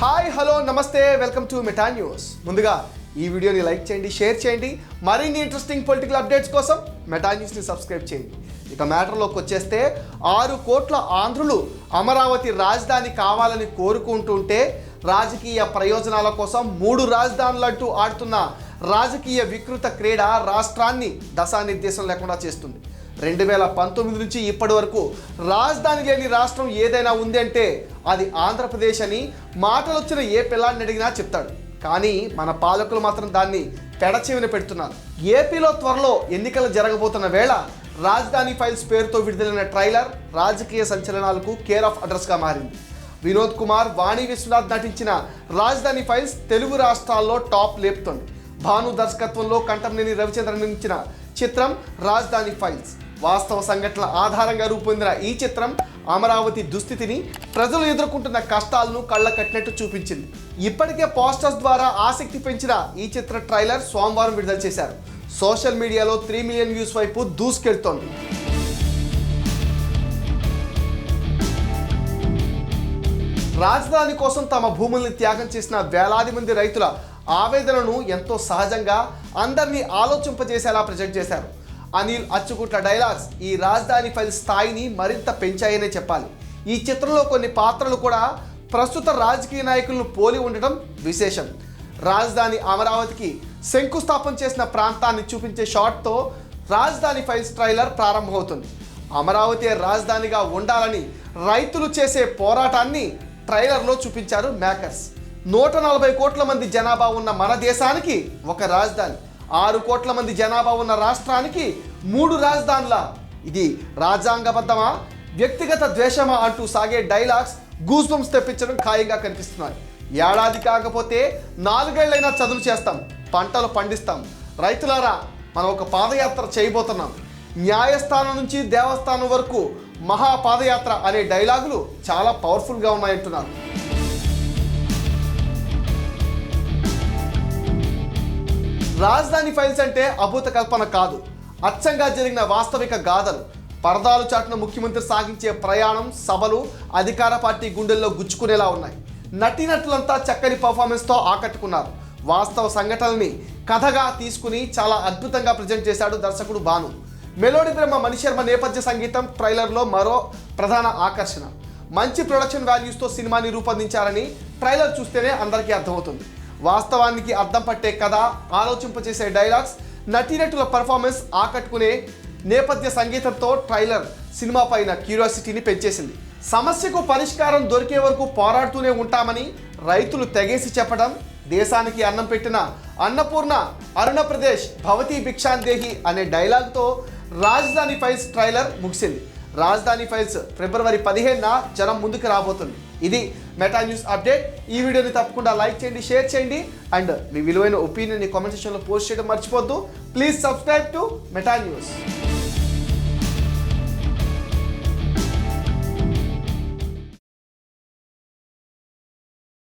Hi hello నమస్తే welcome to Meta news. ముందుగా ఈ వీడియోని లైక్ చేయండి షేర్ చేయండి. మరిన్ని ఇంట్రెస్టింగ్ పొలిటికల్ అప్డేట్స్ కోసం మెటా న్యూస్ని సబ్స్క్రైబ్ చేయండి. ఇక మ్యాటర్లోకి వచ్చేస్తే ఆరు కోట్ల ఆంధ్రులు అమరావతి రాజధాని కావాలని కోరుకుంటుంటే రాజకీయ ప్రయోజనాల కోసం మూడు రాజధానులంటూ ఆడుతున్న రాజకీయ వికృత క్రీడ రాష్ట్రాన్ని దశానిర్దేశం లేకుండా చేస్తుంది. రెండు వేల పంతొమ్మిది నుంచి ఇప్పటి వరకు రాజధాని లేని రాష్ట్రం ఏదైనా ఉంది అంటే అది ఆంధ్రప్రదేశ్ అని మాటలు వచ్చిన ఏ పిల్లాన్ని అడిగినా చెప్తాడు. కానీ మన పాలకులు మాత్రం దాన్ని పెడచెవిన పెడుతున్నారు. ఏపీలో త్వరలో ఎన్నికలు జరగబోతున్న వేళ రాజధాని ఫైల్స్ పేరుతో విడుదలైన ట్రైలర్ రాజకీయ సంచలనాలకు కేర్ ఆఫ్ అడ్రస్గా మారింది. వినోద్ కుమార్ వాణి విశ్వనాథ్ నటించిన రాజధాని ఫైల్స్ తెలుగు రాష్ట్రాల్లో టాప్ లేపుతోంది. భాను దర్శకత్వంలో కంటంనేని రవిచంద్రన్ నిర్మించిన చిత్రం రాజధాని ఫైల్స్. వాస్తవ సంఘటనల ఆధారంగా రూపొందిన ఈ చిత్రం అమరావతి దుస్థితిని ప్రజలు ఎదుర్కొంటున్న కష్టాలను కళ్ళ కట్టినట్టు చూపించింది. ఇప్పటికే పోస్టర్స్ ద్వారా ఆసక్తి పెంచిన ఈ చిత్ర ట్రైలర్ సోమవారం విడుదల చేశారు. సోషల్ మీడియాలో త్రీ మిలియన్ వ్యూస్ వైపు దూసుకెళ్తోంది. రాజధాని కోసం తమ భూముల్ని త్యాగం చేసిన వేలాది మంది రైతుల ఆవేదనను ఎంతో సహజంగా అందరినీ ఆలోచింపజేసేలా ప్రజెంట్ చేశారు. అనిల్ అచ్చుకుట్ల డైలాగ్స్ ఈ రాజధాని ఫైల్ స్థాయిని మరింత పెంచాయనే చెప్పాలి. ఈ చిత్రంలో కొన్ని పాత్రలు కూడా ప్రస్తుత రాజకీయ నాయకులను పోలి ఉండటం విశేషం. రాజధాని అమరావతికి శంకుస్థాపన చేసిన ప్రాంతాన్ని చూపించే షాట్తో రాజధాని ఫైల్స్ ట్రైలర్ ప్రారంభమవుతుంది. అమరావతి రాజధానిగా ఉండాలని రైతులు చేసే పోరాటాన్ని ట్రైలర్లో చూపించారు మేకర్స్. నూట నలభై కోట్ల మంది జనాభా ఉన్న మన దేశానికి ఒక రాజధాని. ఆరు కోట్ల మంది జనాభా ఉన్న రాష్ట్రానికి మూడు రాజధానుల. ఇది రాజ్యాంగబద్ధమా? వ్యక్తిగత ద్వేషమా అంటూ సాగే డైలాగ్స్ గూస్బంప్స్ తెప్పించడం ఖాయంగా కనిపిస్తున్నాయి. ఏడాది కాకపోతే నాలుగేళ్ళైనా చదువు చేస్తాం పంటలు పండిస్తాం. రైతులారా మనం ఒక పాదయాత్ర చేయబోతున్నాం. న్యాయస్థానం నుంచి దేవస్థానం వరకు మహా పాదయాత్ర అనే డైలాగులు చాలా పవర్ఫుల్గా ఉన్నాయంటున్నారు. రాజధాని ఫైల్స్ అంటే అభూత కల్పన కాదు. అచ్చంగా జరిగిన వాస్తవిక గాథలు పరదాలు చాటున ముఖ్యమంత్రి సాగించే ప్రయాణం సభలు అధికార పార్టీ గుండెల్లో గుచ్చుకునేలా ఉన్నాయి. నటీనటులంతా చక్కని పర్ఫార్మెన్స్తో ఆకట్టుకున్నారు. వాస్తవ సంఘటనల్ని కథగా తీసుకుని చాలా అద్భుతంగా ప్రజెంట్ చేశాడు దర్శకుడు భాను. మెలోడీ బ్రహ్మ మణిశర్మ నేపథ్య సంగీతం ట్రైలర్లో మరో ప్రధాన ఆకర్షణ. మంచి ప్రొడక్షన్ వాల్యూస్తో సినిమాని రూపొందించారని ట్రైలర్ చూస్తేనే అందరికీ అర్థమవుతుంది. వాస్తవానికి అర్థం పట్టే కథ ఆలోచింపచేసే డైలాగ్స్ నటీనటుల పర్ఫార్మెన్స్ ఆకట్టుకునే నేపథ్య సంగీతంతో ట్రైలర్ సినిమా పైన క్యూరియాసిటీని పెంచేసింది. సమస్యకు పరిష్కారం దొరికే వరకు పోరాడుతూనే ఉంటామని రైతులు తెగేసి చెప్పడం దేశానికి అన్నం పెట్టిన అన్నపూర్ణ అరుణప్రదేశ్ భవతి భిక్షాందేహి అనే డైలాగ్తో రాజధాని ఫైల్స్ ట్రైలర్ ముగిసింది. రాజధాని ఫైల్స్ ఫిబ్రవరి పదిహేనున జనం ముందుకు రాబోతుంది. ఇది మెటా న్యూస్ అప్డేట్. ఈ వీడియోని తప్పకుండా లైక్ చేయండి షేర్ చేయండి. అండ్ మీ విలువైన ఒపీనియన్ కామెంట్ సెక్షన్లో పోస్ట్ చేయడం మర్చిపోద్దు please subscribe to Meta news.